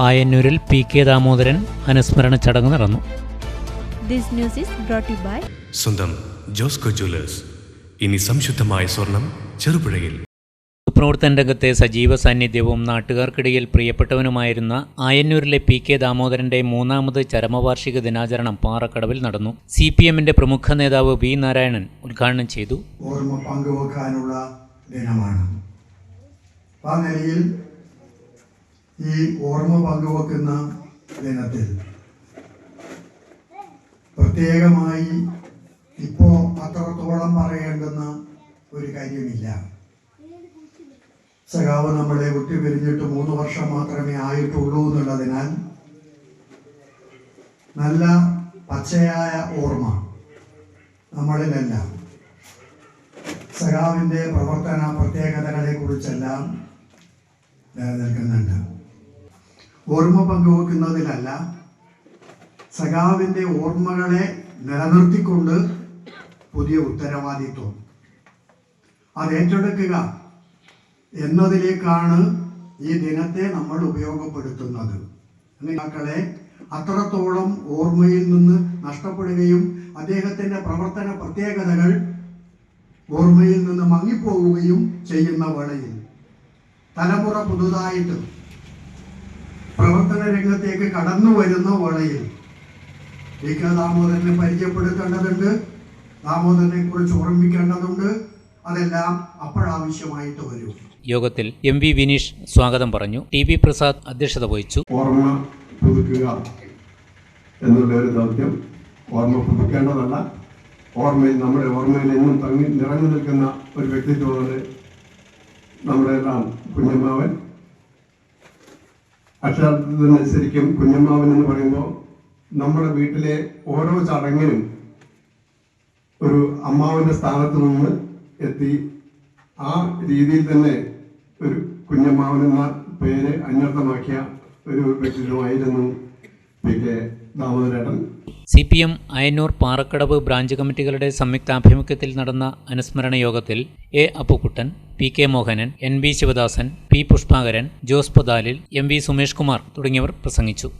ആയന്നൂരിൽ P K Damodaran അനുസ്മരണ ചടങ്ങ് നടന്നു. This news is brought to you by സ്വന്തം ജോസ്കോ ജ്വല്ലേഴ്സ്. ഇനി സംശുദ്ധമായ സ്വർണം ചെറുപുഴയിൽ. പ്രവർത്തന രംഗത്തെ സജീവ സാന്നിധ്യവും നാട്ടുകാർക്കിടയിൽ പ്രിയപ്പെട്ടവനുമായിരുന്ന ആയന്നൂരിലെ പി കെ ദാമോദരന്റെ മൂന്നാമത് ചരമവാർഷിക ദിനാചരണം പാറക്കടവിൽ നടന്നു. സി പി എമ്മിന്റെ പ്രമുഖ നേതാവ് വി നാരായണൻ ഉദ്ഘാടനം ചെയ്തു. ഓർമ്മ പങ്കുവെക്കാനുള്ള ദിനമാണ്. ആ നിലയിൽ ഈ ഓർമ്മ പങ്കുവെക്കുന്ന ദിനത്തിൽ. പ്രത്യേകമായി ഇപ്പോ അത്രത്തോളം പറയേണ്ടുന്ന ഒരു കാര്യമില്ല. സഖാവ് നമ്മളെ വിട്ടുപിരിഞ്ഞിട്ട് മൂന്ന് വർഷം മാത്രമേ ആയിട്ടുള്ളൂ എന്നുള്ളതിനാൽ നല്ല പച്ചയായ ഓർമ്മ നമ്മളിലെല്ലാം. സഖാവിന്റെ പ്രവർത്തന പ്രത്യേകതകളെ കുറിച്ചെല്ലാം നിലനിൽക്കുന്നുണ്ട്. ഓർമ്മ പങ്കുവെക്കുന്നതിലല്ല സഖാവിന്റെ ഓർമ്മകളെ നിലനിർത്തിക്കൊണ്ട് പുതിയ ഉത്തരവാദിത്വം അത് ഏറ്റെടുക്കുക എന്നതിലേക്കാണ് ഈ ദിനത്തെ നമ്മൾ ഉപയോഗപ്പെടുത്തുന്നത്. മക്കളെ? അത്രത്തോളം ഓർമ്മയിൽ നിന്ന് നഷ്ടപ്പെടുകയും അദ്ദേഹത്തിന്റെ പ്രവർത്തന പ്രത്യേകതകൾ ഓർമ്മയിൽ നിന്ന് മങ്ങിപ്പോവുകയും ചെയ്യുന്ന വേളയിൽ തലമുറ പുതുതായിട്ട് പ്രവർത്തന രംഗത്തേക്ക് കടന്നു വരുന്ന വേളയിൽ വി കെ ദാമോദരനെ പരിചയപ്പെടുത്തേണ്ടതുണ്ട്. ദാമോദരനെ കുറിച്ച് ഓർമ്മിക്കേണ്ടതുണ്ട്. അതെല്ലാം അപ്പോഴാവശ്യമായിട്ട് വരും. യോഗത്തിൽ എം വി വിനീഷ് സ്വാഗതം പറഞ്ഞു. ടി വി പ്രസാദ് അധ്യക്ഷത വഹിച്ചു. ഓർമ്മ പുതുക്കുക എന്നുള്ള ഒരു ദൗത്യം ഓർമ്മ പുതുക്കേണ്ടതല്ല. ഓർമ്മയിൽ നമ്മുടെ ഓർമ്മയിൽ എന്നും തങ്ങി നിറഞ്ഞു നിൽക്കുന്ന ഒരു വ്യക്തിത്വമാണ് നമ്മുടെ എല്ലാം കുഞ്ഞമ്മാവൻ. അക്ഷരാർത്ഥത്തിൽ തന്നെ ശരിക്കും കുഞ്ഞമ്മാവൻ എന്ന് പറയുമ്പോൾ നമ്മുടെ വീട്ടിലെ ഓരോ ചടങ്ങിനും ഒരു അമ്മാവിന്റെ സ്ഥാനത്ത് നിന്ന് എത്തി. ആ രീതിയിൽ തന്നെ ഒരു കുഞ്ഞമ്മാവൻ എന്ന പേര് അന്വർത്ഥമാക്കിയ ഒരു വ്യക്തിത്വമായിരുന്നു C P M Ayanur Parakkadavu branch കമ്മിറ്റികളുടെ സംയുക്താഭിമുഖ്യത്തിൽ നടന്ന അനുസ്മരണ യോഗത്തിൽ A Appukuttan P K Mohanan N B Sivadasan P Pushpakaran Jose Padalil M V Sumesh Kumar തുടങ്ങിയവർ പ്രസംഗിച്ചു.